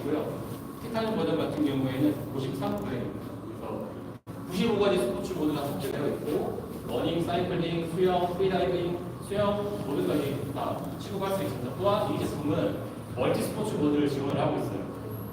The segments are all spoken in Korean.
있고요. 티타늄 버전 같은 경우에는 53g입니다. 그래서 95가지 스포츠 모드가 탑재되어 있고 러닝, 사이클링, 수영, 프리다이빙, 수영 모든 것이 다 취급할 수 있습니다. 또한 이 제품은 멀티 스포츠 모드를 지원을 하고 있어요.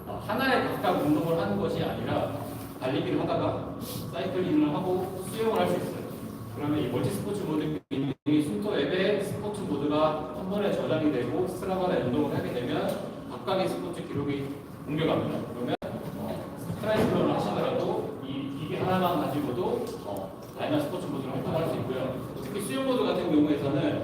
어, 하나의 각각 운동을 하는 것이 아니라 달리기를 하다가 사이클링을 하고 수영을 할 수 있어요. 그러면 이 멀티 스포츠 모드 이 순토 앱에 스포츠 모드가 한 번에 저장이 되고 스트라바에 운동을 하게 되면 각각의 스포츠 기록이 공개갑니다. 그러면 어, 트라이슬론을 하시더라도 이 기계 하나만 가지고도 어, 다양한 스포츠 모드를 활동할 수 있고요. 특히 수영 모드 같은 경우에서는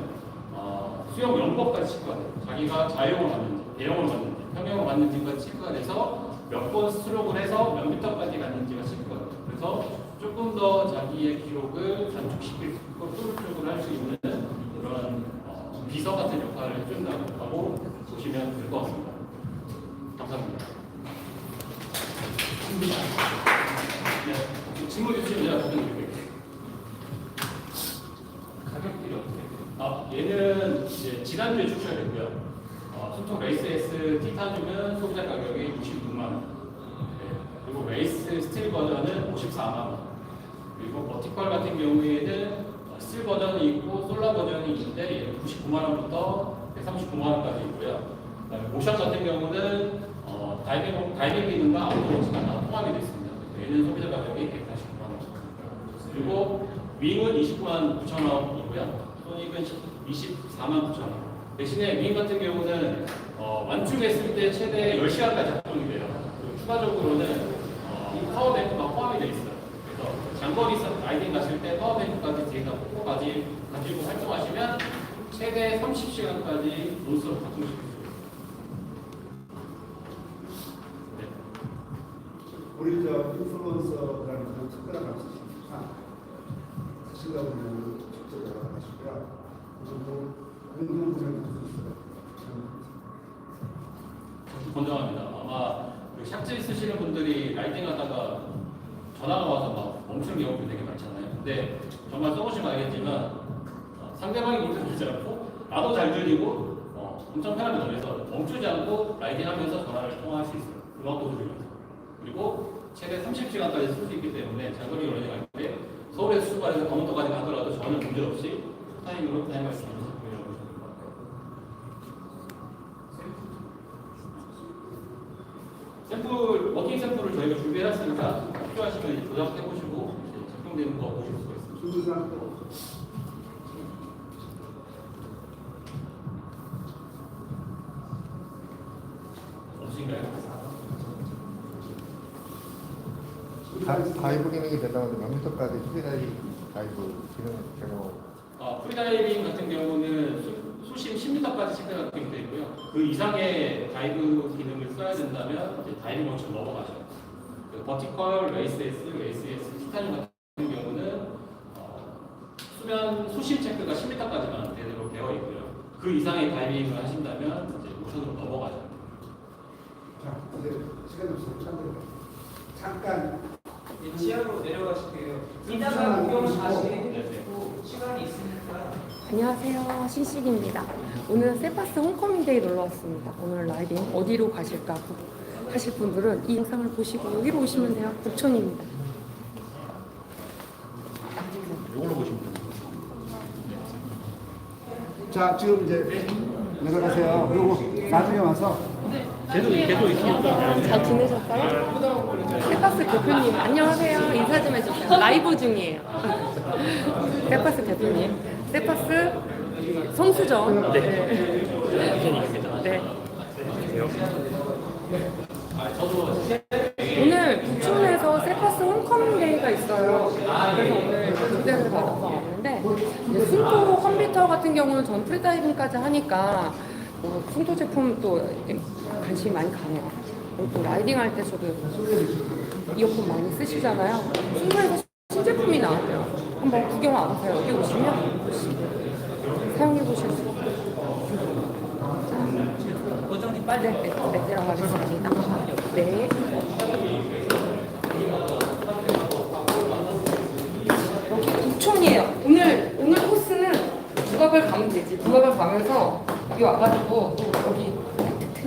어, 수영 연법까지 체크가 돼요. 자기가 자영을 받는지, 대형을 받는지, 평형을 받는지가 체크가 돼서 몇 번 스트로크를 해서 몇 미터까지 갔는지가 체크가 돼요. 그래서 조금 더 자기의 기록을 단축시킬 수 있고 뚜루뚜루 할수 있는 그런 어, 비서 같은 역할을 해준다고 보시면 될 것 같습니다. 감사합니다. 네, 질문 주시면 제가 답변 드릴게요. 지난주에 출시됐고요. 어, 손톱 레이스 S 티타늄은 소비자 가격이 66만 원. 네, 그리고 레이스 스틸 버전은 54만 원. 그리고 버티컬 같은 경우에는 어, 스틸 버전이 있고 솔라 버전이 있는데 얘는 99만 원부터 139만 원까지 있고요. 그다음에 모션 같은 경우는 어, 다이빙, 다이빙 기능과 아웃도어가 다 포함이 되어 있습니다. 얘는 소비자 가격이 149만 원. 그리고 윙은 29만 9천 원이고요. 소닉은 24만 9천 원. 대신에 윙 같은 경우는 어, 완충했을 때 최대 10시간까지 작동이 돼요. 그리고 추가적으로는 어, 이 파워뱅크가 포함이 되어 있어요. 그래서 장거리 라이딩 가실 때 파워뱅크까지 뒤에다 꽂고까지 가지고 활동하시면 최대 30시간까지 논스톱 작동시킬 수 있어요. 우리 저 인플루언서라는 그런 특별한 말씀 하신다고 하면 직접 연락하시고요. 그리고 뭐 운동 보면 있어요. 권장합니다. 아마 그 샥즈 쓰시는 분들이 라이딩 하다가 전화가 와서 막 멈추는 경우도 되게 많잖아요. 근데 정말 써보시면 알겠지만 어, 상대방이 물들지 않고 나도 잘 들리고 어, 엄청 편합니다. 그래서 멈추지 않고 라이딩 하면서 전화를 통화할 수 있어요. 음악도 들으면서. 그리고 최대 30시간까지 쓸 수 있기 때문에 장거리 여행을 할 때 서울에서 출발해서 강원도까지 가더라도 전혀 문제없이 타임으로 타임할 수 있는 제품이라고. 샘플, 워킹 샘플을 저희가 준비해놨으니까 필요하시면 조작해보시고 적용되는 거 보실 수가 있습니다. 없으신가요? 다- 다이브 기능이 된다고 몇 미터까지 프리다이빙 다이브 기능 되고 아, 프리다이빙 같은 경우는 수, 수심 10m까지 체크가 되어 있고요. 그 이상의 다이브 기능을 써야 된다면 이제 다이빙 원칙 넘어가죠. 그 버티컬, 레이스 S, 레이스 S, 티타늄 같은 경우는 어, 수면 수심 체크가 10m까지만 되도록 되어 있고요. 그 이상의 다이빙을 하신다면 이제 모션으로 넘어가죠. 자, 이제 시간 없어서 잠깐 네, 지하로 내려가실게요. 좀 이따가 시간 구경. 다시 네, 해주시고 시간이 있으니까 안녕하세요. 신식입니다. 오늘 세파스 홈커밍데이 놀러 왔습니다. 오늘 라이딩 어디로 가실까 하실 분들은 이 영상을 보시고 여기로 오시면 돼요. 북촌입니다. 이걸로 보시면 됩니다. 자 지금 이제 내려가세요. 그리고 나중에 와서 계속 계속 있으니까 잘 지내셨어요? 세파스 대표님 안녕하세요. 인사 좀 해주세요. 라이브 중이에요. 세파스 대표님. 세파스 선수전. 네. 네. 오늘 부천에서 세파스 홈커밍데이가 있어요. 그래서 오늘 초대를 받아서 왔는데 이제 순토 컴퓨터 같은 경우는 전 프리다이빙까지 하니까 뭐 순토 제품 또 관심이 많이 가네요. 그리고 또 라이딩 할 때 저도 이어폰 많이 쓰시잖아요. 순토에서 신제품이 나왔대요. 한번 구경 와보세요. 여기 오시면 사용해 보실 수 있어요. 고정님 빨리 네, 네, 네, 들어가겠습니다. 네. 여기 부촌이에요. 오늘 오늘 코스는 북악을 가면 되지. 북악을 가면서 여기 와가지고 또 여기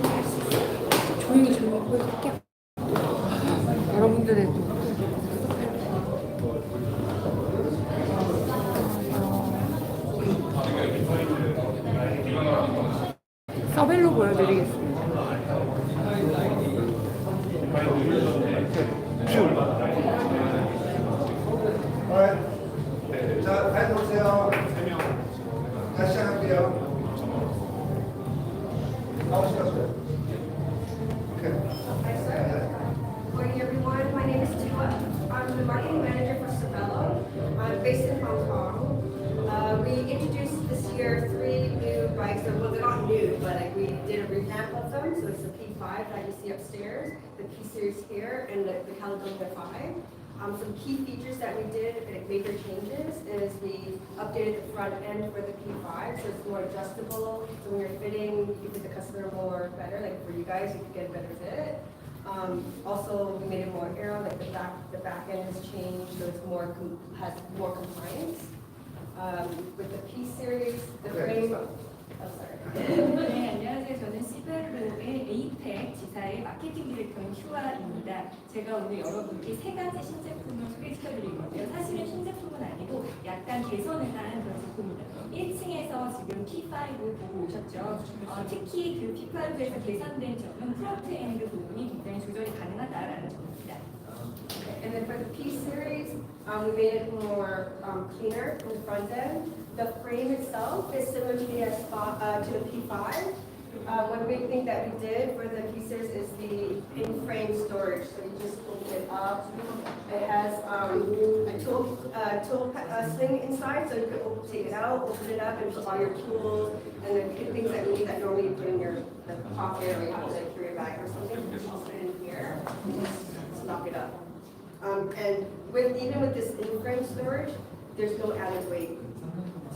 할수 있어요. 조용히 조용히. 보여줄게요. 여러분들의 또 서벨로 보여드리겠습니다. So it's the P5 that you see upstairs, the P-series here, and the, the Caledonia 5. Um, some key features that we did, uh, major changes, is we updated the front end for the P5, so it's more adjustable. So when you're fitting, you fit the customer more better. Like for you guys, you could get a better fit. Um, also, we made it more aero. Like the back, the back end has changed, so it's more has more compliance. Um, with the P series, the frame. Oh, sorry. 네, 안녕하세요. 저는 시베르의 에이펙 지사의 마케팅 디렉터인 큐아입니다. 제가 오늘 여러분께 세 가지 신제품을 소개시켜드릴 건데요. 사실은 신제품은 아니고 약간 개선을 한 그런 제품입니다. 1층에서 지금 P5 보고 오셨죠? 어, 특히 그 P5에서 개선된 점은 프론트 엔드 부분이 굉장히 조절이 가능하다라는 점입니다. And then for the P series, um, we made it more, um, cleaner in the front end. The frame itself is similar to the uh, to the P five. Uh, one big thing that we did for the P series is the in-frame storage, so you just open it up. It has, um, a tool, uh, tool, uh, sling inside, so you can take it out, open it up, and put all your tools and the things that you need that normally you put in your, pocket or you have to carry bag or something, you can just put it in here, and just lock it up. Um, and with, even with this in-frame storage, there's no added weight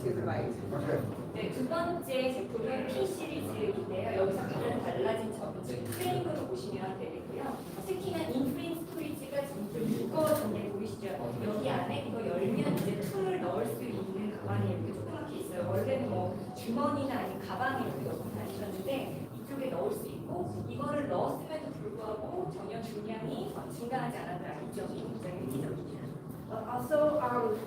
to the bike. 오케이. 네, 두 번째 제품은 P 시리즈인데요. 여기서 가장 달라진 점은 지금 프레임으로 보시면 되겠고요. 특히나 인프레임 스토리지가 지금 좀 무거워진 게 보이시죠? 여기 안에 이거 열면 이제 툴을 넣을 수 있는 가방이 이렇게 조그맣게 있어요. 원래는 뭐 주머니나 아니면 가방에 이렇게 넣고 다니셨는데 이쪽에 넣을 수 있고 이거를 넣었음에도 불구하고 전혀 중량이 증가하지 않았다 는 이 점이 굉장히 획기적입니다. Uh, Also, um,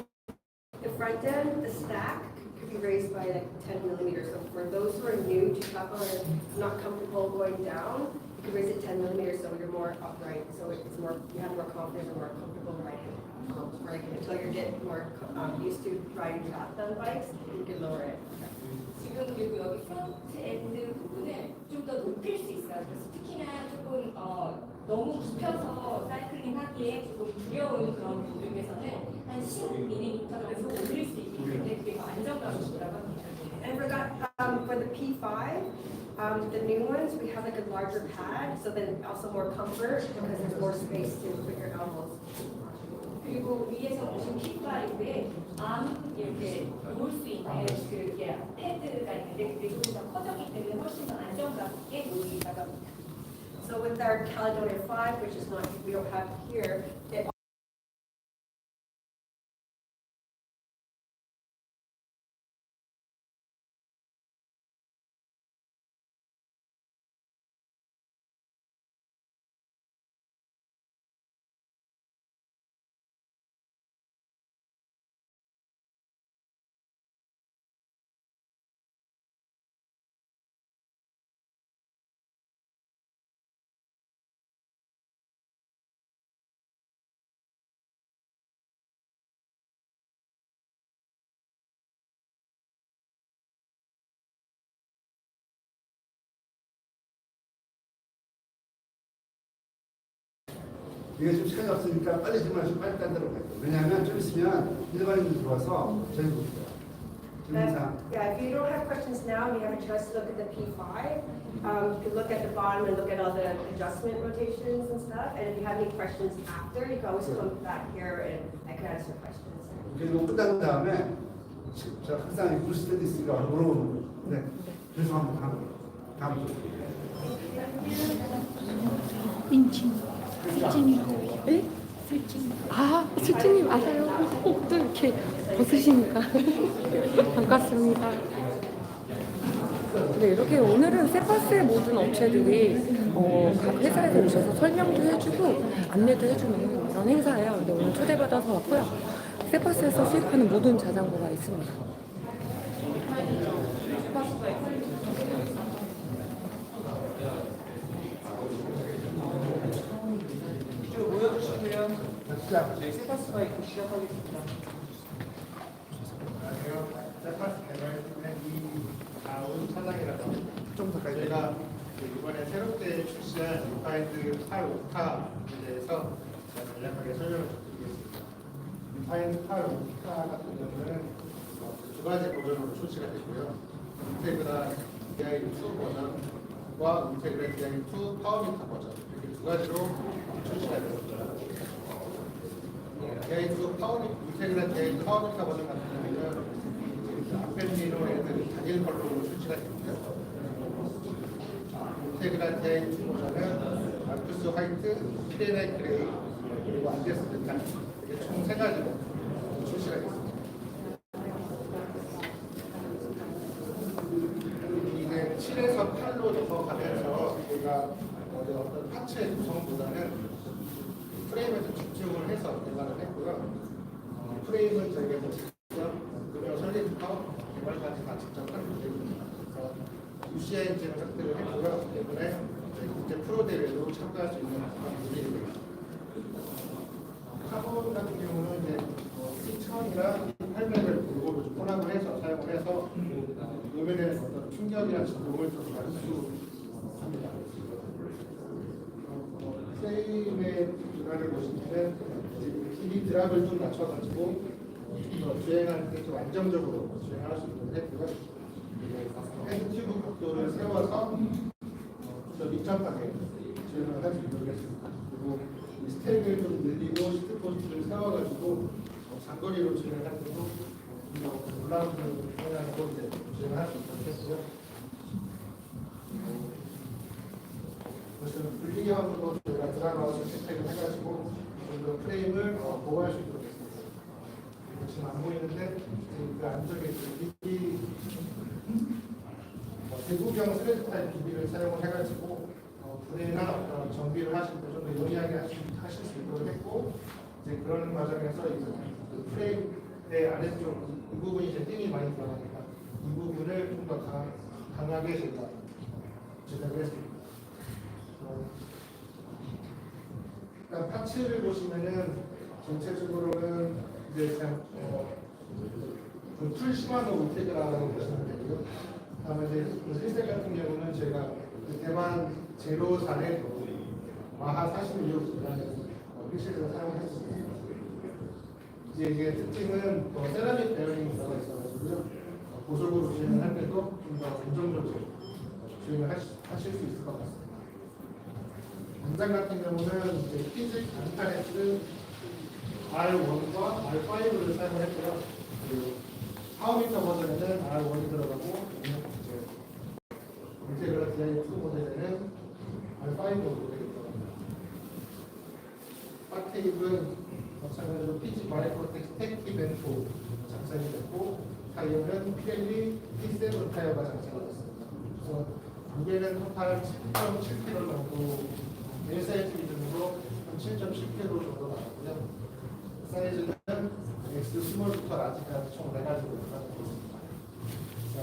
the front end, the stack could be raised by like ten millimeters. So for those who are new to Taco and not comfortable going down, you can raise it ten millimeters so you're more upright. So it's more, you have more confidence and more comfortable riding. Um, Like until you get more um, used to riding shotgun bikes, you can lower it. 지금 그리고 여기 프론트 엔드 부분을 좀 더 높일 수 있어요. 그래서 특히나 조금 어, 너무 굽혀서 사이클링 하기에 조금 두려운 그런 분들께서는 한 10mm 정도 올릴 수 있기 때문에 그게 더 안정감이 있다고 합니다. And for that, um, for the P five, um, the new ones, we have like a larger pad, so then also more comfort because there's more space to put your elbows. 그리고 위에서 보신 P5에 암 이렇게 놓을 수 있는 그 예, 패드가 있는데 그게 조금 더 커졌기 때문에 훨씬 더 안정감 있게 합니다. So with our Caledonia five, which is not, we don't have here, 이게 좀 시간이 없으니까 빨리 질문하시고 빨리 딴 데로 갈게요. 왜냐하면 좀 있으면 일반인들 들어와서 저희 볼 거예요. 질문상. Yeah, if you don't have questions now and you have a chance to look at the P five, um, you can look at the bottom and look at all the adjustment rotations and stuff. And if you have any questions after, you can always come back here and I can answer questions. 그리고 끝난 다음에 저 항상 이 부스 때도 있으니까 물어보는 거예요. 네. 한번 다음 다음 주. 네? 아, 수진님 아세요? 어, 또 이렇게 벗으시니까. 반갑습니다. 네, 이렇게 오늘은 세파스의 모든 업체들이 어, 각 회사에서 오셔서 설명도 해주고 안내도 해주는 그런 행사예요. 근데 오늘 초대받아서 왔고요. 세파스에서 수입하는 모든 자전거가 있습니다. 이쪽으로 모여주시고요. 시작. 저희 세파스 바이크 시작하겠습니다. 안녕하세요. 세파스 개발 팀의 이다운 차장이라고 합니다. 좀 가까이 저희가 그 이번에 새롭게 출시한 리파인드 8.5카에 대해서 제가 간략하게 설명을 드리겠습니다. 리파인드 8.5카 같은 경우는 어, 두 가지 버전으로 출시가 됐고요. 인테그라 DI2 버전과 인테그라 DI2 파워미터 버전 이렇게 두 가지로 출시가 됐습니다. DI2 파워미 인테그라 DI2 파워미터 버전 같은 경우는 아펜미노 애들이 단일 컬러로 출시가 됐고요. 인테그라 DI2 버전은 마크스 화이트, 피레네 그레이 그리고 안데스 데탈 이렇게 총 세 가지로 출시가 됐습니다. 이제 7에서 8로 더 가면서 우리가 어떤 파츠의 구성보다는 프레임에 좀 집중을 해서 개발을 했고요. 어, 프레임은 저희가 뭐 직접 금융 설계부터 개발까지 다 직접 하는 계획입니다. 그래서 UCI 엔진을 확대를 했고요. 이번에 저희 국제 프로 대회도 참가할 수 있는 그런 분위기입니다. 카본 같은 경우는 이제 뭐 T1000이랑 800을 골고루 좀 혼합을 해서 사용을 해서 노면에 어떤 충격이나 진동을 좀 막을 수 합니다. 어, 프레임의 변화를 보시면은 이 드랍을 좀 낮춰가지고 어, 좀더 주행할 때 좀 안정적으로 주행할 수 있도록 했고요. 헤드 튜브 각도를 세워서 어, 좀더 밀접하게 주행을 할수 있도록 했습니다. 그리고 이 스테이크를 좀 늘리고 시트 포스트를 세워가지고 어, 장거리로 주행을 할 때도 좀더 올라오는 방향으로 주행을 할 수 있도록 했고요. 그래서 분리형으로 저희가 드라마우스 시스템을 해가지고 좀더 프레임을 어, 보호할 수 있도록 했습니다. 그리고 지금 안 보이는데 그 안쪽에 그 어, 대구경 스레드 타입 비비를 사용을 해가지고 어, 분해나 어떤 정비를 하실 때 좀더 용이하게 하실, 수 있도록 했고 이제 그런 과정에서 이제 그 프레임의 아래쪽 이 부분이 이제 띵이 많이 들어가니까 이 부분을 좀 더 강하게 제가 제작을 했습니다. 어, 일단 파츠를 보시면은 전체적으로는 이제 그냥 어, 그풀 시마노 우테그라고 보시면 되고요. 다음에 이제 그 흰색 같은 경우는 제가 그 대만 제로 산의 마하 46이라는 필시를 사용했습니다. 이제 이게 특징은 어, 세라믹 베어링이 들어가 있어가지고요. 어, 고속으로 주행을 할 때도 좀 더 안정적으로 하시, 하실 수 있을 것 같습니다. 당장 같은 경우는 이제 피직 안타레스 R1과 R5를 사용했고요. 그리고 파워미터 버전에는 R1이 들어가고 이제 인테그라 DI2 모델에는 R5 모델이 들어갑니다. 박 테이프는 마찬가지로 피지 마이크로텍 스테키 벤토 장착이 됐고 타이어는 피렐리 P7 타이어가 장착이 됐습니다. 그래서 무게는 토탈 7.7kg 정도 1cm 기준으로 한 7.7kg 정도 나왔고요. 사이즈는 X 스몰부터 라지까지 총 4가지로 나가고 있습니다. 자,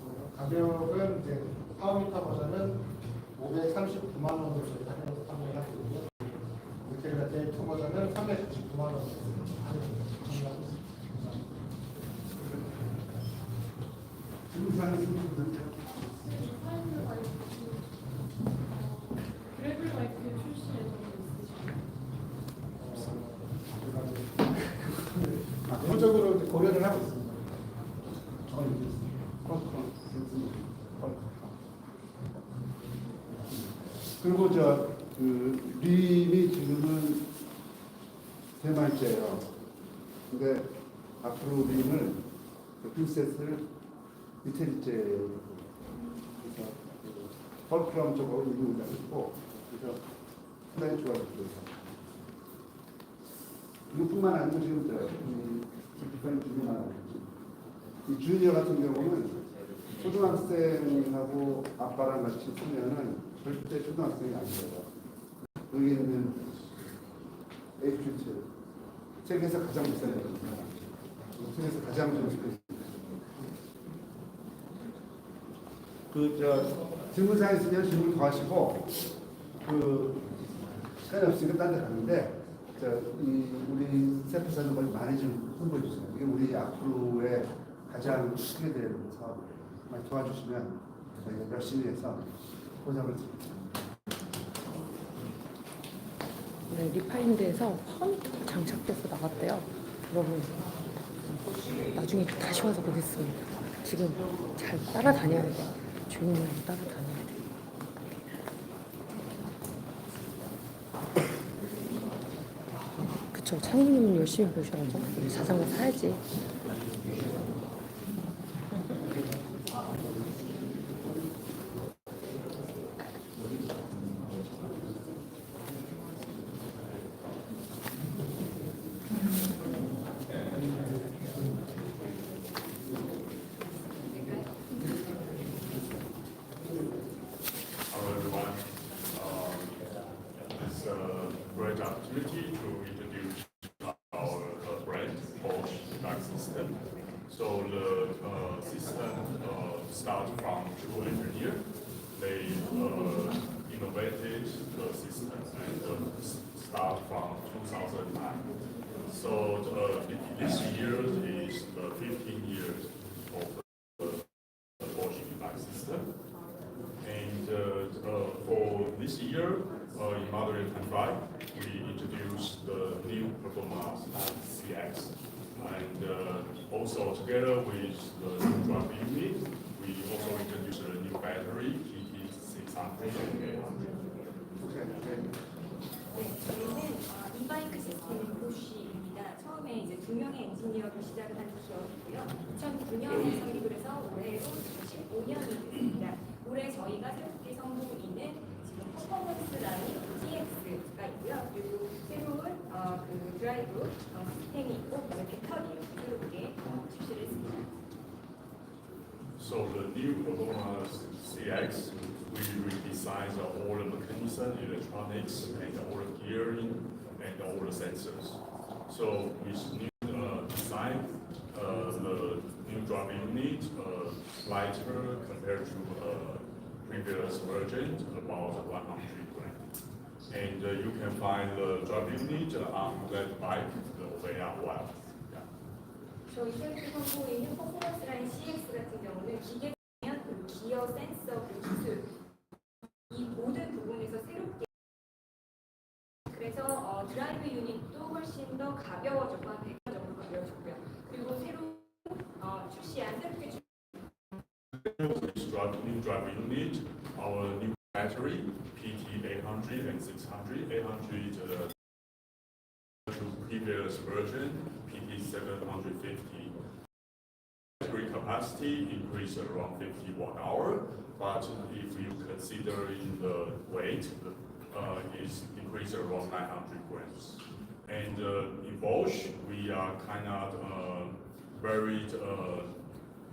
어, 가격은 이제 파워미터 버전은 539만 원으로 저희가 판매를 있고요. 이렇게 될2 버전은 399만 원으로 판매하고 있습니다. 질문사항 있으신 분들 그래블 바이크 출시 예정이 있으신가요? 아, 기본적으로 이제 고려를 하고 있습니다. 그리고 저그 림이 지금은 세 마리째예요. 앞으로 림을 그 핀셋을 이태리째예요. 그래서 그 펄크럼 쪽으로 이동을 하고 그래서 상당히 좋아졌어요. 이것뿐만 아니고 지금 저, 이 비판 중요한 이 주니어 같은 경우는 초등학생하고 아빠랑 같이 쓰면은 절대 초등학생이 아니에요. 여기 있는 H7 세계에서 가장 비싼 애입니다. 세계에서 가장 좋은 스페이스. 그저 질문사에 있으면 질문 더 하시고 그 시간이 없으니까 딴 데 가는데 저, 이 우리 세프사는 걸 많이 좀 홍보해 주세요. 이게 우리 앞으로의 가장 크게 되는 사업 많이 도와주시면 저희가 열심히 해서 보장을 드립니다. 네, 리파인드에서 컴퓨터가 장착돼서 나갔대요. 여러분 나중에 다시 와서 보겠습니다. 지금 잘 따라다녀야 돼요. 조용히 따라다녀야 돼요. 그쵸 창희님은 열심히 보셔야죠. 자전거 사야지. Hello, everyone. Um, It's a great opportunity to introduce our uh, brand, Bosch Duck System. So the uh, system uh, starts from two engineer. They uh, innovated the system and uh, s- start from 2009. So uh, this year is the 15 years of the Bosch Duck System. And uh, uh, for this year, uh, in model year 25, we introduced the new performance CX. And uh, also together with the new drive unit, we also introduced a new battery, GT600 and 800. 네, 저희는 어, 이바이크 시스템 보쉬입니다. 처음에 이제 두 명의 엔지니어로 시작을 한 기업이고요. 2009년에 설립을 해서 올해로 15년이 됐습니다. 올해 저희가 새롭게 선보이는 지금 퍼포먼스 라인 TX 가 있고요. 그리고 새로운 어, 그 드라이브 어, 시스템이 있고 그다음에 배터리 이렇게 새롭게 어, 출시를 했습니다. So the new performance CX, we redesigned all the mechanism, electronics, and all the gearing, and all the sensors. So with new uh, design, uh, the new drive unit uh, lighter compared to uh, previous version, about 100 gram. And uh, you can find the drive unit on that bike, the VR1. Yeah. 저희 새롭게 선보이는 퍼포먼스 라인 CX 같은 경우는 기계 면 그리고 기어 센서 그 기술 이 모든 부분에서 새롭게 그래서 어, 드라이브 유닛도 훨씬 더 가벼워졌고 한 100가 정도 가벼워졌고요. 그리고 새로 어, 출시한 새롭게 출- This drive, new driver unit, our new battery, PT 800 and 600. 800 uh, to previous version, PT 750. Battery capacity increased around 50 watt hour, but if you consider in the weight, uh, is increased around 900 grams. And uh, in Bosch, we are kind of uh, very uh,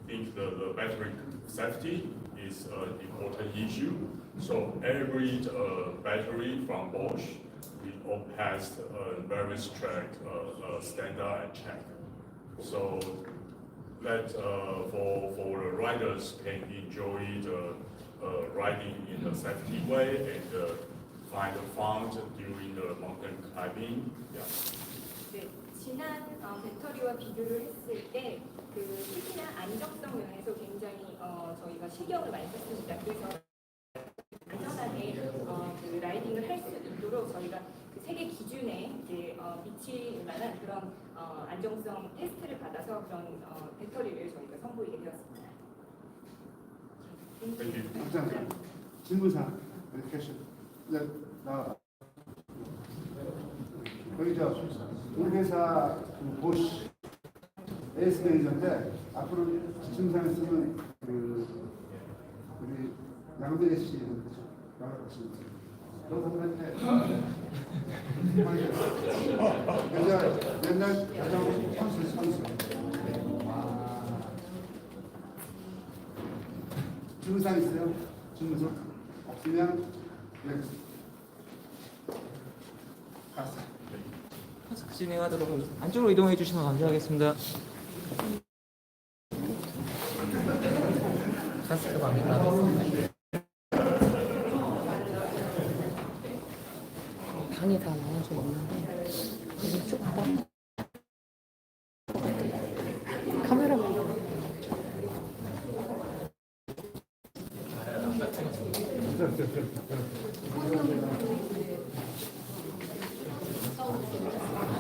think the, the battery safety is an important issue. So every uh, battery from Bosch, we all passed a very strict uh, uh, standard and check. So that uh, for, for the riders can enjoy the uh, riding in a safety way and uh, find fun during the mountain climbing. Yeah. 네, 지난 어, 배터리와 비교를 했을 때 그 특히나 안정성 면에서 굉장히 어, 저희가 신경을 많이 썼습니다. 그래서 저희가 그 세계 기준에 이제 어, 미칠 만한 그런 어, 안정성 테스트를 받아서 그런 어, 배터리를 저희가 선보이게 되었습니다. Thank you. 감사합니다. 질문사 이렇게 하시죠. 네, 나와봐. 거기 저 우리 회사 그 보시 에이스 매니저인데 앞으로 질문상에 쓰면 그 우리 양대리 씨 나가시면 너 선배한테 옛날 옛날 자전거 선수 선수 질문상 있어요? 질문상 없으면 가스. 타스크 진행하도록 하겠습니다. 안쪽으로 이동해 주시면 감사하겠습니다. 타스크 방해가 방이 다 나눠져 있는데 이게 좁다. 카메라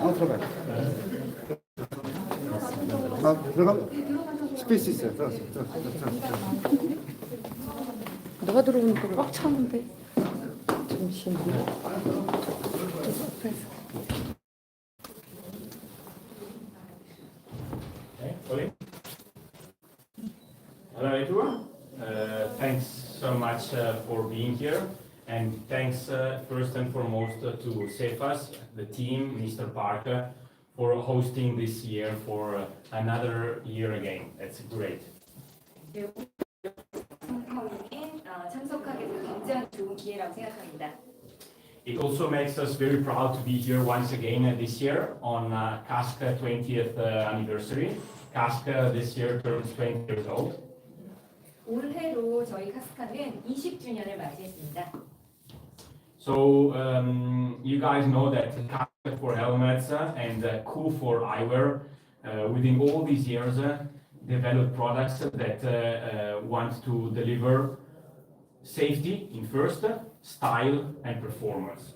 어 들어가요. 아 들어가. 스페이스 있어요. 들어가세요. 너가 들어오니까 꽉 차는데 잠시만 Okay, to Cephas, the team, Mr. Parker, for hosting this year for uh, another year again. That's great. 홈커밍에 어, 참석하게 돼서 굉장히 좋은 기회라고 생각합니다. It also makes us very proud to be here once again uh, this year on uh, Casca 20th uh, anniversary. Casca this year turns 20 years old. 올해로 저희 카스카는 20주년을 맞이했습니다. So um, you guys know that Casca for helmets uh, and uh, Cool for eyewear, uh, within all these years, uh, developed products that uh, uh, want to deliver safety in first, uh, style and performance.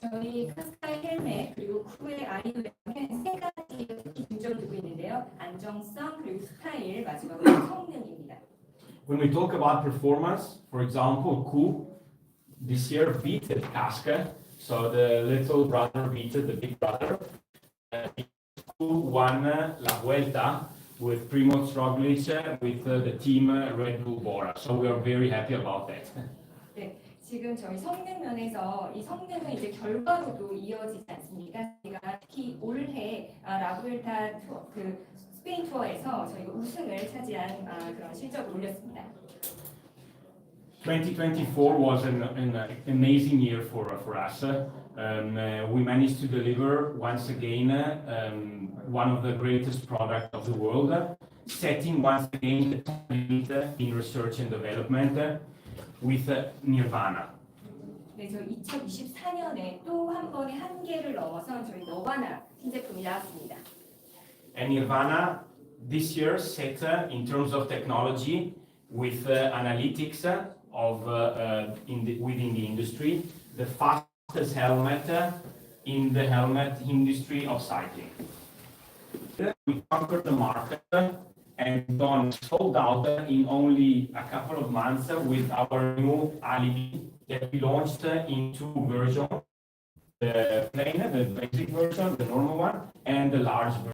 저희 카스카의 헬멧 그리고 쿠의 아이웨어는 세 가지 특히 중점을 두고 있는데요. 안정성 그리고 스타일 마지막으로 성능입니다. When we talk about performance, for example, Cool this year beat Casca, so the little brother beat the big brother. Uh, Cool won uh, La Vuelta with Primoz Roglic uh, with uh, the team uh, Red Bull Bora, so we are very happy about that. 네, 지금 저희 성능 면에서 이 성능은 이제 결과로도 이어지지 않습니까? 저희가 특히 올해 아, 라부엘타 투어, 그 스페인 투어에서 저희가 우승을 차지한 아, 그런 실적을 올렸습니다. 2024 was an, an amazing year for, for us. Um, uh, we managed to deliver once again uh, um, one of the greatest products of the world, uh, setting once again the top limit in research and development uh, with uh, Nirvana. 네, 저 2024년에 또 한 번의 한계를 넘어서 저희 너바나 신제품이 나왔습니다. And Nirvana this year set uh, in terms of technology with uh, analytics of uh, uh, in the, within the industry the fastest helmet uh, in the helmet industry of cycling. We conquered the market and gone sold out in only a couple of months with our new Alibi that we launched in two versions. The plain, the basic version, the normal one, and the large version.